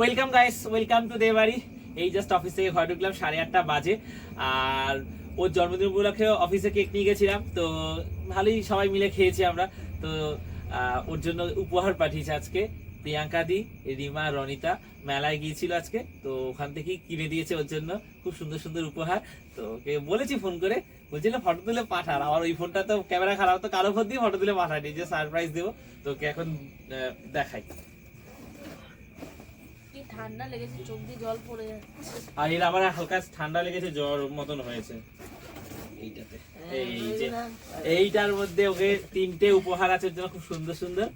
Welcome guys welcome to দেবাড়ি এই just office থেকে ঘরে ঢুকলাম, সাড়ে আটটা বাজে। আর ওর জন্মদিন উপলক্ষে অফিসে কেক নিয়ে গেছিলাম। তো ভালোই সবাই মিলে খেয়েছি আমরা। তো ওর জন্য উপহার পাঠিয়েছে আজকে প্রিয়াঙ্কা দি, রিমা, রনিতা। মেলায় গিয়েছিল আজকে। তো ওখান থেকেই কিনে দিয়েছে ওর জন্য। খুব সুন্দর সুন্দর উপহার। তো ওকে বলেছি ফোন করে। বলছিল ফটো তুলে পাঠান। আমার ওই ফোনটা তো ক্যামেরা খারাপ, তো কারও ফোন দিয়ে ফটো তুলে পাঠানি যে সারপ্রাইজ দেবো। তোকে এখন দেখাই। ঠান্ডা লেগেছে চোখ দিয়ে জল পড়ে যাচ্ছে। আর এর আবার হালকা ঠান্ডা লেগেছে জ্বর মতন হয়েছে। এইটাতে। এই যে এইটার মধ্যে ওকে তিনটে উপহার আছে জন্য খুব সুন্দর সুন্দর।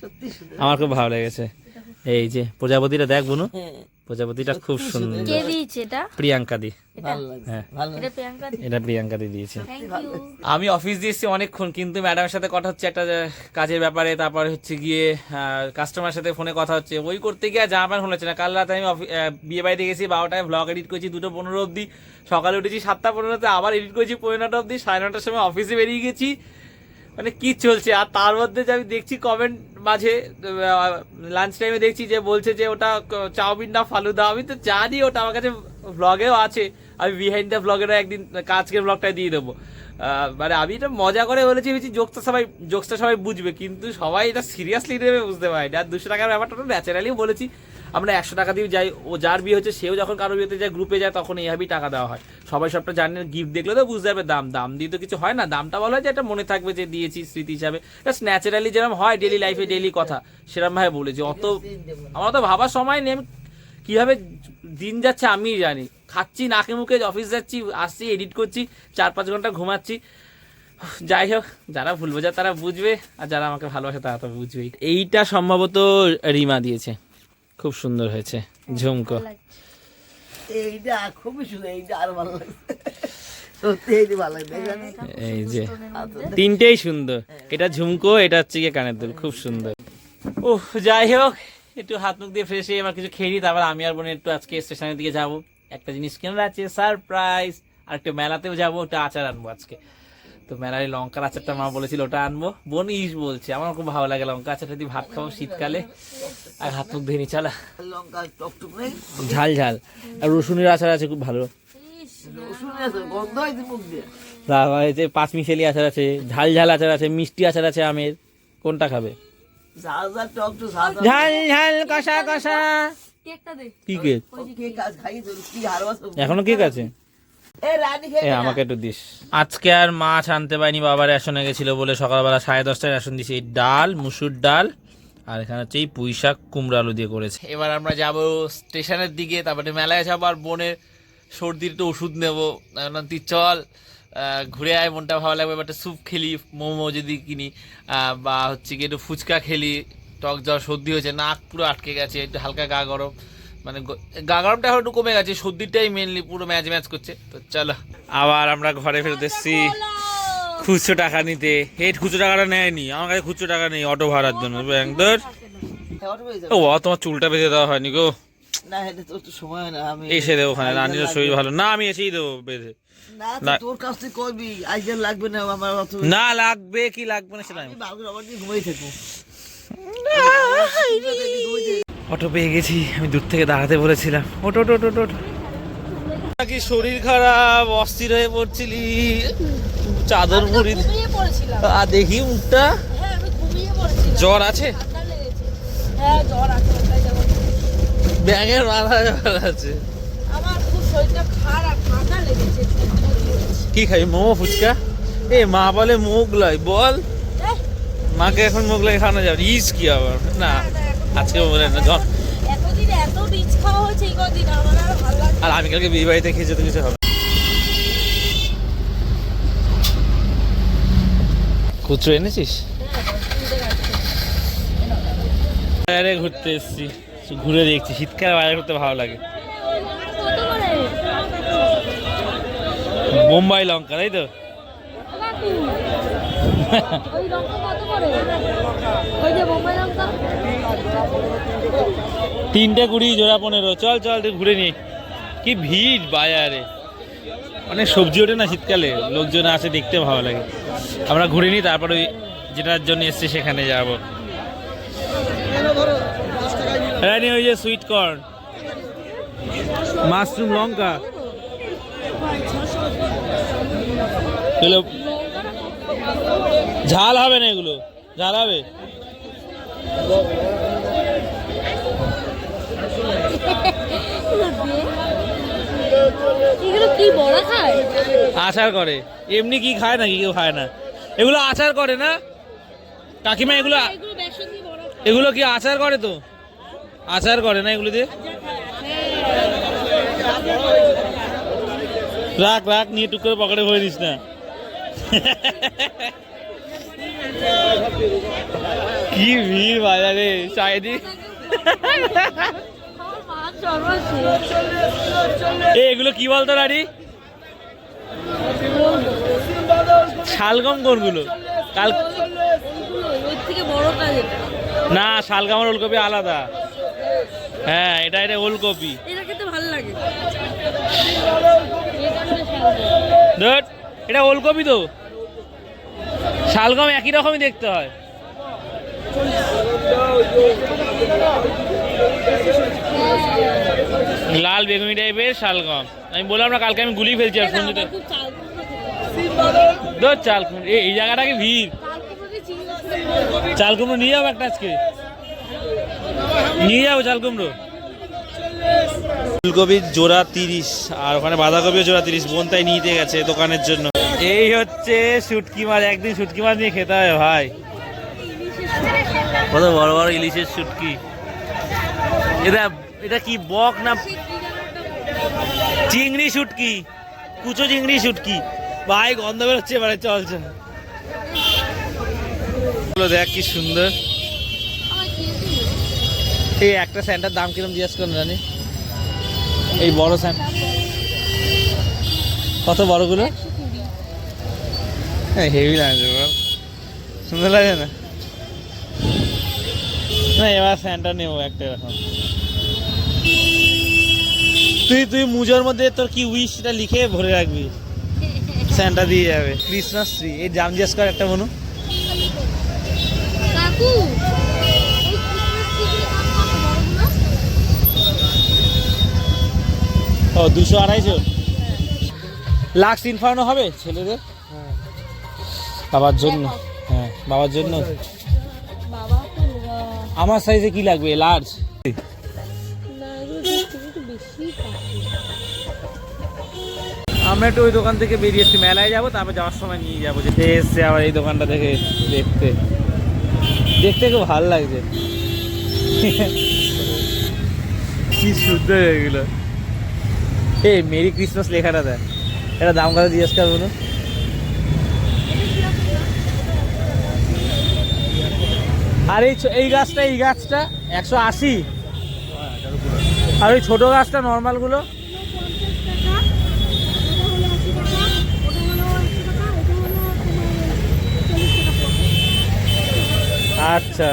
সত্যি সুন্দর। আমার খুব ভালো লেগেছে। এই যে প্রজাপতিটা দেখ বুনু। প্রজাপতিটা খুব সুন্দর। কে দিয়েছে এটা? প্রিয়াঙ্কা দি। হ্যাঁ। এটা প্রিয়াঙ্কা দি? দিয়েছে। আমি অফিস দিয়ে এসেছি অনেকক্ষণ কিন্তু ম্যাডামের সাথে কথা হচ্ছে একটা কাজের ব্যাপারে তারপর হচ্ছে গিয়ে কাস্টমার সাথে ফোনে কথা হচ্ছে। ওই করতে গিয়ে জামা প্যান্ট হচ্ছে না। কাল রাতে আমি বিয়ে বাড়িতে গেছি বারোটায় ব্লগ এডিট করেছি দুটো পনেরো অবধি। সকালে উঠেছি সাতটা পনেরোতে আবার এডিট করেছি পনেরো নটা অবধি। সাড়ে নটার সময় অফিসে বেরিয়ে গেছি। মানে কি চলছে? আর তার মধ্যে যে আমি দেখছি কমেন্ট মাঝে লাঞ্চ টাইমে দেখছি যে বলছে যে ওটা চাউমিন না ফালুদা। আমি তো জানি ওটা, আমার কাছে ব্লগেও আছে। আমি বিহাইন্ড দ্য ব্লগের একদিন, আজকের ব্লগটা দিয়ে দেবো। মানে আমি এটা মজা করে বলেছি ভেবেছি জোকসটা সবাই জোকসটা সবাই বুঝবে। কিন্তু সবাই এটা সিরিয়াসলি নেবে বুঝতে পারি আর দুশো টাকার ব্যাপারটা তো ন্যাচারালি বলেছি আমরা একশো টাকা দিয়ে যাই ও যার বিয়ে হচ্ছে সেও যখন কারও বিয়েতে যায় গ্রুপে যায় তখন এইভাবেই টাকা দেওয়া হয়। সবাই সবটা জানেন গিফট দেখলে তো বুঝতে পারবে দাম দাম দিয়ে তো কিছু হয় না। দামটা বলা হয় যে এটা মনে থাকবে যে দিয়েছি স্মৃতি হিসাবে। জাস্ট ন্যাচারালি যেরকম হয় ডেলি লাইফে ডেলি কথা সেরকম ভাবে বলেছি। অত আমার তো ভাবার সময় নেই আমি কীভাবে দিন যাচ্ছে আমি জানি। খাচ্ছি নাকে মুখে অফিস যাচ্ছি আসছি এডিট করছি চার পাঁচ ঘণ্টা ঘুমাচ্ছি। যাই হোক যারা ভুল বোঝা তারা বুঝবে আর যারা আমাকে ভালোবাসে তারা তো বুঝবেই। এইটা সম্ভবত রিমা দিয়েছে। খুব সুন্দর হয়েছে ঝুমকো। এইটা খুবই সুন্দর এইটা আরও ভালো লাগছে। সত্যি এইটা ভালো লাগছে। জানি এই যে তিনটেই সুন্দর। এটা ঝুমকো এটা হচ্ছে গিয়ে কানের দুল খুব সুন্দর। ও যাই হোক একটু হাত মুখ দিয়ে ফ্রেশ হয়ে এবার কিছু খেয়ে তারপর আমি আর বোন একটু আজকে স্টেশনের দিকে যাব। একটা জিনিস কেনার আছে সারপ্রাইজ আর একটু মেলাতেও যাব ওটা আচার আনব আজকে। তো মেলায় লঙ্কার আচারটা মা বলেছিল ওটা আনব। বোন ইস বলছে আমার খুব ভালো লাগে লঙ্কা আচারটা দিয়ে ভাত খাব শীতকালে। আর হাত মুখ ধুয়ে নি চালা। ঝাল ঝাল। আর রসুনের আচার আছে খুব ভালো। পাঁচ মিশেলি আচার আছে ঝাল ঝাল আচার আছে মিষ্টি আচার আছে আমের কোনটা খাবে? ঝাল ঝাল কষা কষা। কি কেক? এখনও কেক আছে? আমাকে একটু দিস। আজকে আর মাছ আনতে পারিনি বাবা রেশনে গেছিল বলে সকালবেলা সাড়ে দশটায় রেশন দিছি এই ডাল মুসুর ডাল আর এখানে হচ্ছে এই পুঁই শাক কুমড়ো আলু দিয়ে করেছে। এবার আমরা যাব স্টেশনের দিকে তারপরে মেলায় যাব আর বোনের সর্দির একটু ওষুধ নেব। চল। ঘুরে আয় মনটা ভালো লাগবে এবার একটা স্যুপ খেলি মোমো যদি কিনি বা হচ্ছে কি একটু ফুচকা খেলি টক জ্বর সর্দি হয়েছে নাক পুরো আটকে গেছে একটু হালকা গা গরম মানে গা গরমটা এখন একটু কমে গেছে সর্দিটাই মেনলি পুরো ম্যাচ ম্যাচ করছে তো চলো আবার আমরা ঘরে ফেরত এসেছি। খুচরো টাকা নিতে। এই খুচরো টাকাটা নেয়নি আমার কাছে খুচরো টাকা নেই অটো ভাড়ার জন্য ব্যাংক ধর খাওয়াটা যাবে ও বাবা, তোমার চুলটা বেঁধে দেওয়া হয়নি গো। না এটা তো সময় না আমি এসে দেবো ওখানে রানীর শরীর ভালো। না আমি এসেই দেবো বেঁধে। না তোর কাছ থেকে করবি। আইজার লাগবে না আমার অত না লাগবে কি লাগবে না সেটা আমি আবার দিয়ে ঘুমাই থাকব। অটো পেয়ে গেছি আমি দূর থেকে দাঁড়াতে বলেছিলাম। ওটো ওটো ওটো ওটো নাকি শরীর খারাপ অস্থির হয়ে পড়ছিলি? চাদর মুড়ি আর দেখি মুখটা। হ্যাঁ আমি ঘুমিয়ে পড়েছিলাম। জ্বর আছে? হ্যাঁ জ্বর আছে ওটাই যাব ব্যাঙের মাথা জ্বর আছে। আমার খুব শরীরটা খারাপ ঠান্ডা লেগেছে। কি খাই মোমো ফুচকা? এ মা বলে মোগলাই বল। মাকে এখন মোগলাই খাওয়ানো যাবে ইস কি আবার। না আজকে বলে না জন আর আমি কালকে বিয়ে বাড়িতে খেয়ে যেতে কিছু হবে খুচরো এনেছিস? বাইরে ঘুরতে এসেছি ঘুরে দেখছি। শীতকালে বাইরে ঘুরতে ভালো লাগে কত করে বোম্বাই লঙ্কা, তাই তো? তিনটে কুড়ি, জোড়া পনেরো। চল চল ঘুরে নি। কি ভিড়, বাজারে। অনেক সবজি ওঠে না শীতকালে, লোকজন আসে দেখতে ভালো লাগে। আমরা ঘুরে নিই তারপরে ওই যেটার জন্য এসছি সেখানে যাব। রানি ওই যে সুইট কর্ন মাশরুম লঙ্কা। এগুলো ঝাল হবে না এগুলো? ঝাল হবে? আচার করে। এমনি কি খায় না কি কেউ খায় না। এগুলো আচার করে না? কাকিমা এগুলো খায়। এগুলো কি আচার করে তো? আচার করে না এগুলো দিয়ে? রাখ রাখ নিয়ে টুক করে পকেটে ভরে দিস না। কি ভিড় বাজারে এ এগুলো কি বলতো রানি শালগম কোনগুলো কাল না শালগম আর ওলকপি আলাদা। হ্যাঁ এটা এটা ওলকপি। এটা খেতে ভালো লাগে। এটা ওলকপি তো। শালগম একই রকমই দেখতে হয়। লাল বেগুনি টাইপের শালগম। আমি বললাম না কালকে আমি গুলি ফেলছি আর ফোন। ধর চাল এই এই জায়গাটাকে ভিড়। চাল কুমড়ো নিয়ে যাব একটা আজকে। নিয়ে যাব চাল কুমড়ো। ফুলকপির জোড়া তিরিশ আর ওখানে বাঁধাকপিও জোড়া তিরিশ বোন তাই নিতে গেছে দোকানের জন্য। এই হচ্ছে শুটকি মাছ একদিন শুটকি মাছ নিয়ে খেতে হবে ভাই। কত বড় বড় ইলিশের শুটকি। এটা এটা কি বক না চিংড়ি শুটকি? কুচো চিংড়ি শুটকি। ভাই গন্ধ বেরোচ্ছে এবারে চল চল। দেখ কি সুন্দর। এই একটা স্যান্টার দাম কিরম জিজ্ঞেস করেন জানি এই বড় স্যান্ট কত বড়গুলো হ্যাঁ হেভি লাগছে সুন্দর লাগে না? না এবার স্যান্টা নেব একটা এরকম। তুই তুই মুজোর মধ্যে তোর কি উইশ সেটা লিখে ভরে রাখবি? স্যান্টা দিয়ে যাবে। ক্রিসমাস ট্রি এই জাম জিজ্ঞেস কর একটা মনু। কাকু এই ক্রিসমাস ট্রিগুলো কত বড়গুলো? ও দুশো আড়াইশো? লাক্স ইনফার্নো হবে ছেলেদের? বাবার জন্য। হ্যাঁ বাবার জন্য। আমার সাইজে কি লাগবে? লার্জ আমরা একটু ওই দোকান থেকে বেরিয়ে বেরিয়েছি মেলায় যাব তারপর যাওয়ার সময় নিয়ে যাব। যে এসছে আবার এই দোকানটা থেকে দেখতে। দেখতে খুব ভালো লাগছে। কি সুন্দর এগুলো মেরি ক্রিসমাস লেখাটা দেয় এটা দাম কত জিজ্ঞেস করব না আর এই এই গাছটা এই গাছটা একশো আশি। আর ওই ছোট গাছটা নর্মালগুলো আচ্ছা।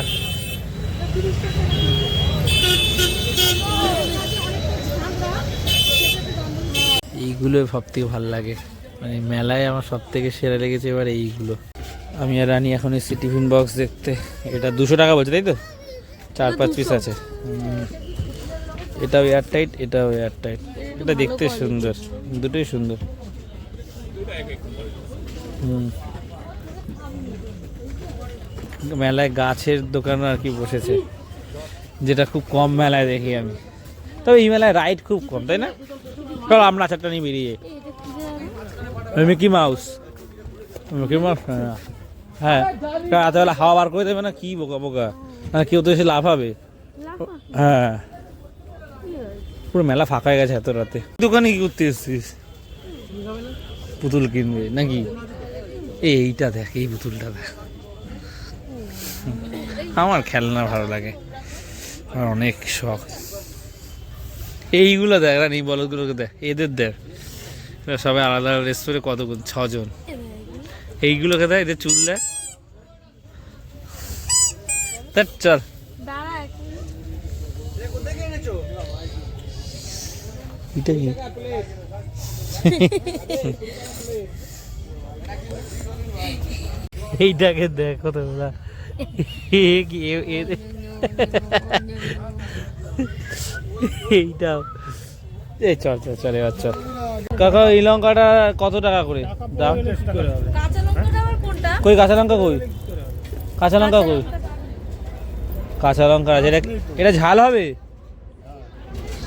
এইগুলো সব থেকে ভালো লাগে। মানে মেলায় আমার সব থেকে সেরা লেগেছে এবার এইগুলো। আমি আর রানি এখন এসেছি টিফিন বক্স দেখতে। এটা দুশো টাকা বলছে তাই তো? চার পাঁচ পিস আছে। এটাও এয়ার টাইট এটাও এয়ার টাইট এটা দেখতে সুন্দর। দুটোই সুন্দর। হুম। মেলায় গাছের দোকান আর কি বসেছে। যেটা খুব কম মেলায় দেখি আমি। তবে এই মেলায় রাইড খুব কম তাই না? চলো, আমরা চারটা নিয়ে বেরিয়ে মিকি মাউস। মিকি মাউস হ্যাঁ। হ্যাঁ। রাতেবেলা হাওয়া বার করে দেবে না? কি বোকা বোকা? না, কেউ তো এসে লাভ হবে হ্যাঁ। পুরো মেলা ফাঁকা হয়ে গেছে এত রাতে। দোকানে কি করতে এসছিস? পুতুল কিনবে নাকি? এইটা দেখ, এই পুতুলটা দেখ। আমার খেলনা ভালো লাগে। আমার অনেক শখ। এইগুলো দেখ রানি বলদগুলোকে দেখ এদের দেখ। এরা সবাই আলাদা আলাদা করে কত ছজন। এইগুলোকে দেখ এদের চুল দেখ। চল। এইটাকে দেখো তোমরা এ কি এইটাও এই চল চল চল এবার চল। কাকা এই লঙ্কাটা কত টাকা করে? দাম কাঁচা লঙ্কাটা আবার কোনটা? কই কাঁচা লঙ্কা কই? কাঁচা লঙ্কা কই? কাঁচা লঙ্কা আছে এটা এটা ঝাল হবে?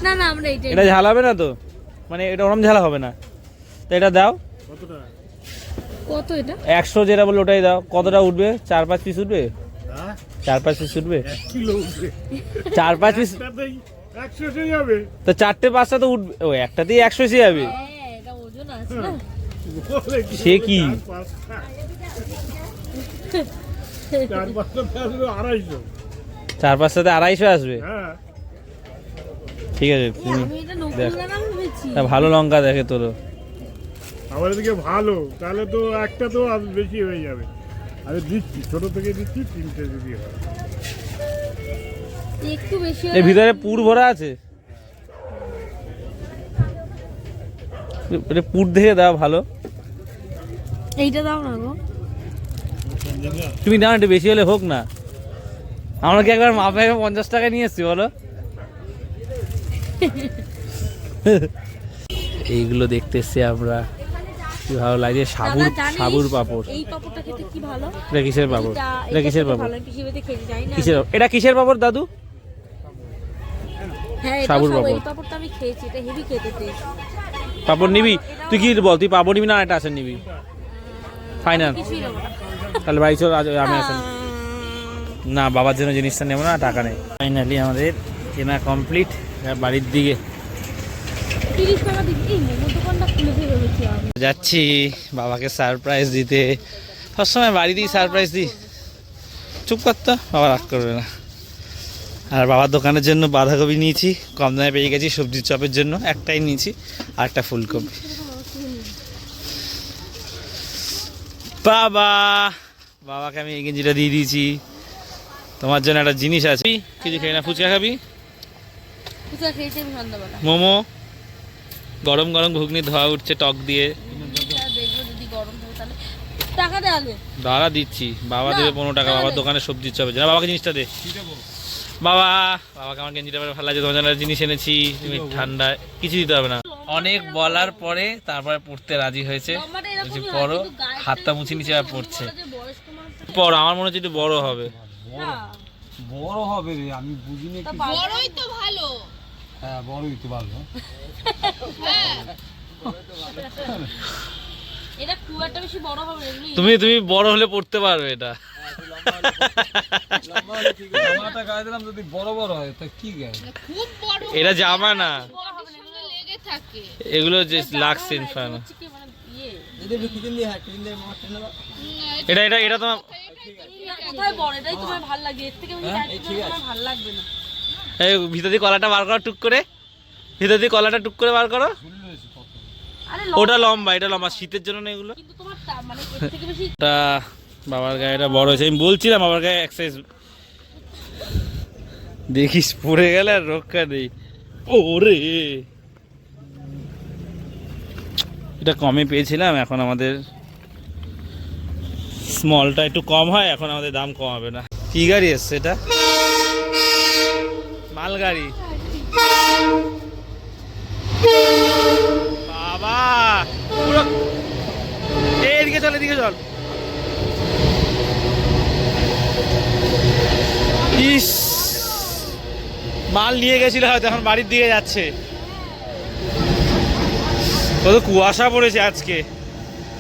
না না আমরা এইটাই এটা ঝাল হবে না তো? মানে এটা ওরম ঝাল হবে না। তো এটা দাও। কত এটা? একশো যেটা বলল ওটাই দাও। কতটা উঠবে? চার পাঁচ পিস উঠবে? চার পাঁচ পিস উঠবে? চার পাঁচ পিস তো চারটে পাঁচটা তো উঠবে। ও একটাতেই একশো এসে যাবে হ্যাঁ এটা ওজন আছে না? সে কি? চার আড়াইশো। চার পাঁচটাতে আড়াইশো আসবে? হ্যাঁ। ঠিক আছে আমি ভালো লঙ্কা দেখে তোর আমার এদিকে ভালো। তাহলে তো একটা তো বেশি হয়ে যাবে। আরে দিচ্ছি ছোট থেকে দিচ্ছি তিনটে যদি হয়। একটু বেশি এর ভিতরে পুর ভরা আছে। এটা পুর দেখে দাও ভালো। এইটা দাও না গো। তুমি দাও একটু বেশি হলে হোক না। আমরা কি একবার মাপে পঞ্চাশ টাকা নিয়ে এসছি বলো? এইগুলো দেখতে এসছি আমরা। কি ভালো লাগে সাবুর সাবুর পাপড়। এই পাপড়টা খেতে কি ভালো? এটা কিসের পাপড়? এটা কিসের পাপড়? কিসের এটা কিসের পাপড় দাদু? সাবুর সব পাঁপড়। পাপড়টা আমি খেয়েছি এটা হেভি খেতে। পাপড় নিবি? তুই কি বল তুই পাপড় নিবি না এটা আসেন নিবি? ফাইনাল তাহলে বাড়ি চল আমি আসেন। না বাবার জন্য জিনিসটা নেব না টাকা নেই। ফাইনালি আমাদের কেনা কমপ্লিট বাড়ির দিকে। যাচ্ছি বাবাকে সারপ্রাইজ দিতে। সবসময় বাড়িতেই সারপ্রাইজ দিই। চুপ করতো বাবা রাগ করবে না। আর বাবার দোকানের জন্য বাঁধাকপি নিয়েছি কম দামে পেয়ে গেছি সবজির চপের জন্য একটাই নিয়েছি আর একটা ফুলকপি। বাবা বাবাকে আমি এই গেঞ্জিটা দিয়ে দিয়েছি। তোমার জন্য একটা জিনিস আছে। কিছু খাই না ফুচকা খাবি? মোমো? গরম গরম ঘুগনি ধোয়া উঠছে টক দিয়ে। আর দেখব যদি গরম থাকে তাহলে। টাকা দাঁড়া দিচ্ছি বাবা দেবে পনেরো টাকা বাবার। দোকানে সবজি চপে না বাবাকে জিনিসটা দে। বাবা বাবাকে আমার গেঞ্জিটা পরে ভালো লাগছে। তোমার জন্য জিনিস এনেছি তুমি ঠান্ডা কিছু দিতে হবে না। অনেক বলার পরে তারপরে পড়তে রাজি হয়েছে। হয়, পড়ো হাতটা মুছে নিচে আর পড়ছে। পড়ো আমার মনে হচ্ছে একটু বড় হবে। বড়? হবে রে আমি বুঝিনি তা বড়ই তো ভালো। হ্যাঁ বড়ই তো ভালো। এটা খুব একটা বেশি বড় হবে তুমি তুমি বড় হলে পড়তে পারবে এটা। জামাটা গায়ে দিলাম যদি বড় বড় হয় তা কি গায়ে এটা জামা না এগুলো যে ইনফানো মানে ইয়ে। এটা এটা এটা তোমার না, কোথায় বড় এটাই তোমার ভালো লাগে। এর থেকে বেশি হ্যাঁ, আর তোমার ভালো লাগবে না। এই ভিতর দিয়ে কলাটা বার করো টুক করে। ভিতর দিয়ে কলাটা টুক করে বার করো। ওটা লম্বা এটা লম্বা। শীতের জন্য না এগুলো। বাবার গায়েটা বড় হয়েছে। আমি বলছিলাম বাবার গায়ে এক সাইজ দেখিস, পড়ে গেলে আর রক্ষা নেই। ওরে! এটা কমে পেয়েছিলাম, এখন আমাদের স্মলটা একটু কম হয়, এখন আমাদের দাম কম হবে না। কি গাড়ি এসছে এটা? মালগাড়ি। বাবা! পুরো এদিকে চল এদিকে চল। মাল নিয়ে গেছিল হয়তো এখন বাড়ির দিকে যাচ্ছে। কত কুয়াশা পড়েছে আজকে।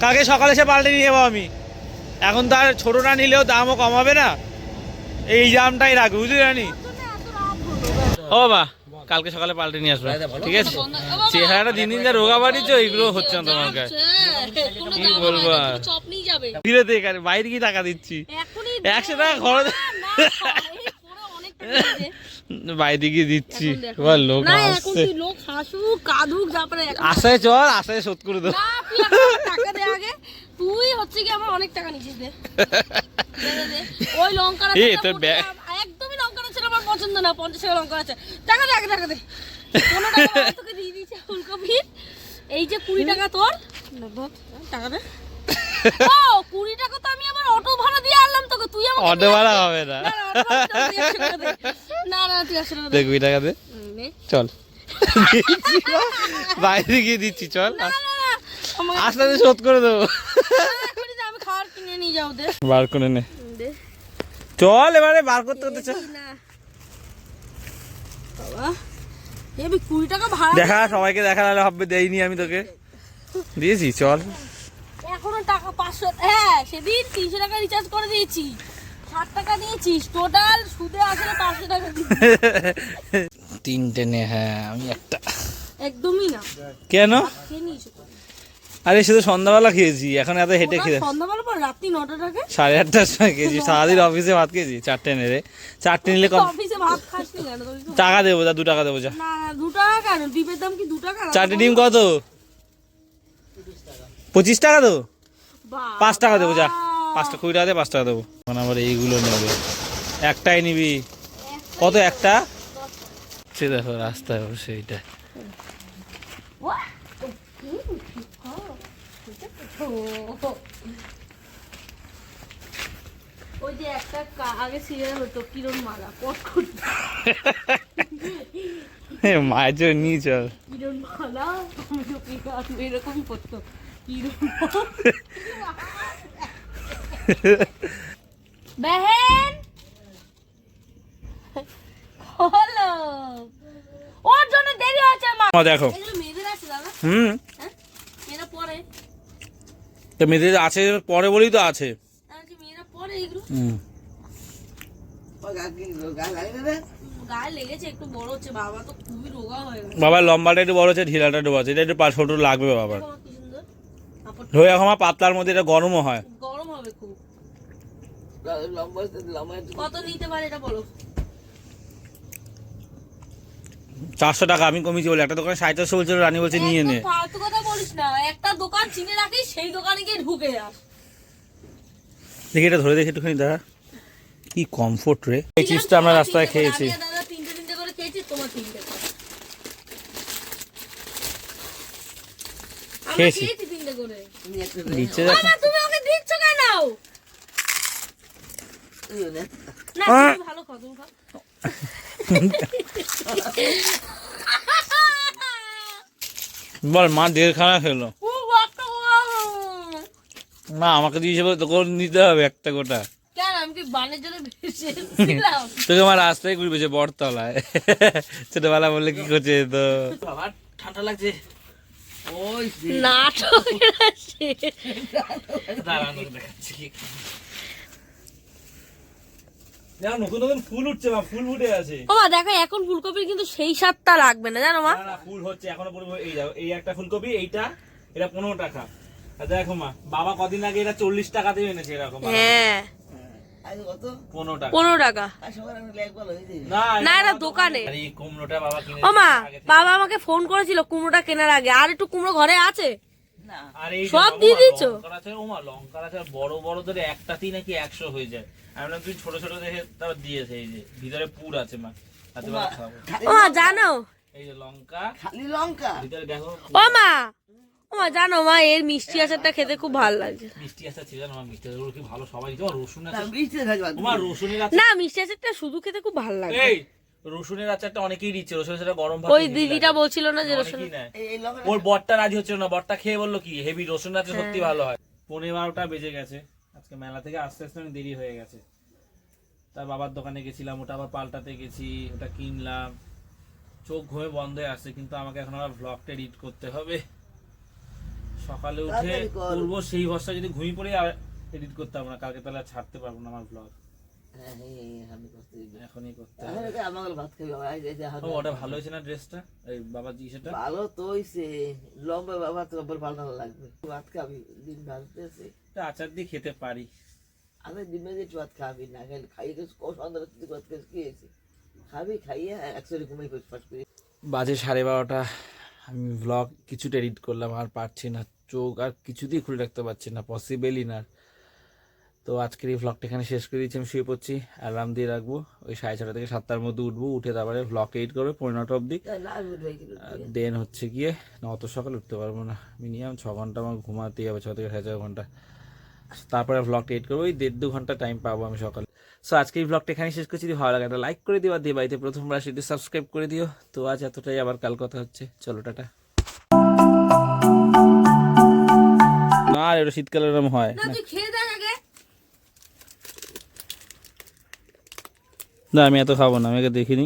কালকে সকালে এসে পাল্টে নিয়ে যাব আমি। এখন তার ছোট না নিলেও দামও কমাবে না। এই জামটাই রাখবে বুঝলি রানি? ও বাবা কালকে সকালে পাল্টে নিয়ে আসবে। ঠিক আছে? চেহারাটা দিন দিন যা রোগা বাড়িছে এইগুলো হচ্ছে না তোমার কোনো কি বলব ধীরে বাইরে কি টাকা দিচ্ছি। একশো টাকা খরচ বাইরে গিয়ে দিচ্ছি। এবার লোক না এখন তুই লোক হাসুক কাঁদুক তারপরে আশায় চল আশায় শোধ করে দেবো টাকা দে আগে। তুই হচ্ছে কি আমার অনেক টাকা নিচ্ছিস দে। ওই লঙ্কাটা এই, যেটা তোর একদমই লঙ্কাটা ছিল আমার পছন্দ না পঞ্চাশ টাকা লঙ্কা আছে টাকা দে আগে টাকা দে। পনেরো টাকা তোকে দিয়ে দিয়েছে ফুলকপির এই যে কুড়ি টাকা তোর। টাকা দে। ও কুড়ি টাকা তো আমি আবার অটো ভাড়া দিয়ে আনলাম তোকে তুই আমাকে অটো ভাড়া হবে না। তুই দে। টাকা দে। চল। বাইরে গিয়ে দিচ্ছি চল। আসতে শোধ করে দেবো। আমি খাবার কিনে নিয়ে যাও দে। বার করে নে। চল এবারে বার করতে করতে চল। দেখি সবাইকে দেখা ভাববে দেয়নি আমি তোকে। দিয়েছি চল। টাকা পাঁচশো হ্যাঁ সেদিন তিনশো টাকা রিচার্জ করে দিয়েছি। ষাট টাকা নিয়েছিস টোটাল সুদে আসলে পাঁচশো টাকা তিনটে নে হ্যাঁ আমি একটা। একদমই না। কেন? খেয়ে নিয়েছো তো। আরে শুধু সন্ধ্যাবেলা খেয়েছি এখন এত হেঁটে খেয়ে সন্ধ্যাবেলা পর রাত্রি নটা টাকা সাড়ে আটটার সময় খেয়েছি সারাদিন অফিসে ভাত খেয়েছি চারটে নেড়ে চারটে নিলে কম অফিসে ভাত খাস টাকা দেবো যা দু টাকা দেবো যা। না দু টাকা কেন? ডিমের দাম কি দু টাকা? চারটে ডিম কত? পঁচিশ টাকা বাবা। পাঁচ টাকা দেবো যা। পাঁচটা কুড়ি টাকা দিয়ে পাঁচ টাকা দেবো। এখন আবার এইগুলো নেবে। একটাই নিবি। কত একটা? সে দেখো রাস্তায় বসে এইটা ওই যে একটা আগে সিরিয়াল হতো কিরণ মালা পট করতো মায়ের জন্য নিয়ে চল। কিরণ মালা এরকম করতো বেহেন হলো ওর জন্য দেরি হচ্ছে মা দেখো হুম তো মেয়েদের আছে পরে বলেই তো আছে হুম হচ্ছে বাবা তো খুবই রোগা হয়ে গেছে বাবার লম্বাটা একটু বড় আছে ঢিলাটা একটু বড় এটা একটু পাঁচ ছোট লাগবে বাবার দেখো কি সুন্দর কাপড় এখন আমার পাতলার মধ্যে এটা গরমও হয়। গরম হবে খুব। কত নিতে পারে এটা বলো? চারশো টাকা আমি কমিয়েছি বলে। একটা দোকানে সাড়ে চারশো বলছিল রানী বলছে নিয়ে নে। ফালতু কথা বলিস না। একটা দোকান চিনে রাখিস সেই দোকানে গিয়ে ঢুকে যাস। দেখি এটা ধরে দেখি একটুখানি দাঁড়া। কি কমফোর্ট রে। এই চিপসটা আমরা রাস্তায় খেয়েছি। দাদা তিনটে তিনটে করে খেয়েছি তোমার তিনটে খেয়েছি। করে তুমি দেখো ওকে দিচ্ছ কেন? না ভালো খাও তুমি খাও। বল মা খেলো। ও বাচ্চা বাবা। মা আমাকে দিয়েছে তোকে নিতে হবে একটা গোটা। কেন আমি কি বানের জন্য ভেসে তোকে আমার রাস্তায় ঘুরবেছে বটতলায়। ছোটবেলা বললে কি করছে তো? ঠান্ডা লাগছে। আছে। নতুন নতুন ফুল উঠছে মা ফুল ফুটে আছে ও মা দেখো এখন ফুলকপির কিন্তু সেই স্বাদটা লাগবে না জানো মা? না ফুল হচ্ছে এখনও এই যাও এই একটা ফুলকপি এইটা এটা পনেরো টাকা। আর দেখো মা বাবা কদিন আগে এটা চল্লিশ টাকাতে এনেছে এরকম হ্যাঁ। পনেরো টাকা। না এটা দোকানে। ও মা বাবা আমাকে ফোন করেছিল কুমড়োটা কেনার আগে। আর একটু কুমড়ো ঘরে আছে? সব দিয়ে বড় বড় ধরে একটাতেই নাকি একশো হয়ে যায়। আমি তুই ছোট ছোট দেখে তারপর দিয়েছে এই যে ভিতরে পুর আছে মা। ও জানো? এই যে লঙ্কা খালি লঙ্কা? ভিতরে দেখো ও মা মা জানো মা এর মিষ্টি আচারটা খেতে খুব ভালো লাগছে মিষ্টি আচার ছিল না মিষ্টি আচার কি ভালো সবাই তোমার রসুন আছে বৃষ্টি থাকবে তোমার রসুনের আচার না মিষ্টি আচারটা শুধু খেতে খুব ভালো লাগে। এই রসুনের আচারটা অনেকেই দিচ্ছে রসুনের আচারটা গরম ভাত ওই দিদিটা বলছিল না যে রসুন ওর বরটা রাজি হচ্ছিল না বরটা খেয়ে বলল কি হেভি রসুন আছে সত্যি ভালো হয়। পনেরো বারোটা বেজে গেছে আজকে মেলা থেকে আস্তে আস্তে অনেক দেরি হয়ে গেছে। তার বাবার দোকানে গেছিলাম ওটা আবার পাল্টাতে গেছি ওটা কিনলাম। চোখ ঘুমে বন্ধ হয়ে আসছে কিন্তু আমাকে এখন আবার ব্লগটা এডিট করতে হবে। সকালে উঠে। করব সেই ভরসা যদি ঘুমিয়ে পড়ে আর এডিট করতে পারব না। কালকে তাহলে ছাড়তে পারব না আমার ব্লগ হ্যাঁ এই আমি করতে দিই এখনই করতে হবে। এটা আমাকে ভাত খাবি বাবা এই যে- এই যে হাতে- ও ওটা ভালো হয়েছে না ড্রেসটা? এই বাবার জি সেটা ভালো তো হইছে। লম্বা বাবা তো লম্বা পাল্টানো লাগবে। ভাত খাবি ডিম ভাজতেছে। আচার দিয়ে খেতে পারি। আমি যে ভাত খাবি না খাইলে খাইয়ে তো সন্ধ্যা তুই ভাত খেয়ে কি খাবি খাইয়ে একসাথে ঘুমাই করছি ফার্স্ট করে বাজে সাড়ে বারোটা আমি ব্লগ কিছুটা এডিট করলাম আর পারছি না চোখ আর কিছুতেই খুলে রাখতে পারছি না পসিবেলই না তো আজকের এই ভ্লগটা এখানে শেষ করে দিচ্ছি আমি শুয়ে পড়ছি অ্যালার্ম দিয়ে রাখব ওই সাড়ে ছটা থেকে সাতটার মধ্যে উঠবো উঠে তারপরে ভ্লগ এডিট করবে পনেরোটা অব্দি দেন হচ্ছে গিয়ে না অত সকালে উঠতে পারব না মিনিমাম ছ ঘণ্টা আমার ঘুমাতেই হবে ছ থেকে সাড়ে ছ ঘণ্টা। তারপরে ভ্লগ এডিট করব ওই দেড় দু ঘণ্টা টাইম পাবো আমি সকালে। সো আজকে এই ভ্লগটা এখানে শেষ করছি যদি ভালো লাগে একটা লাইক করে দিও আর দিয়ে বাড়িতে প্রথমবার সেটি সাবস্ক্রাইব করে দিও। তো আজ এতটাই আবার কাল কথা হচ্ছে। চলো টাটা। না এটা শীতকালে এরকম হয়। না আমি এত খাব না আমি আগে দেখিনি।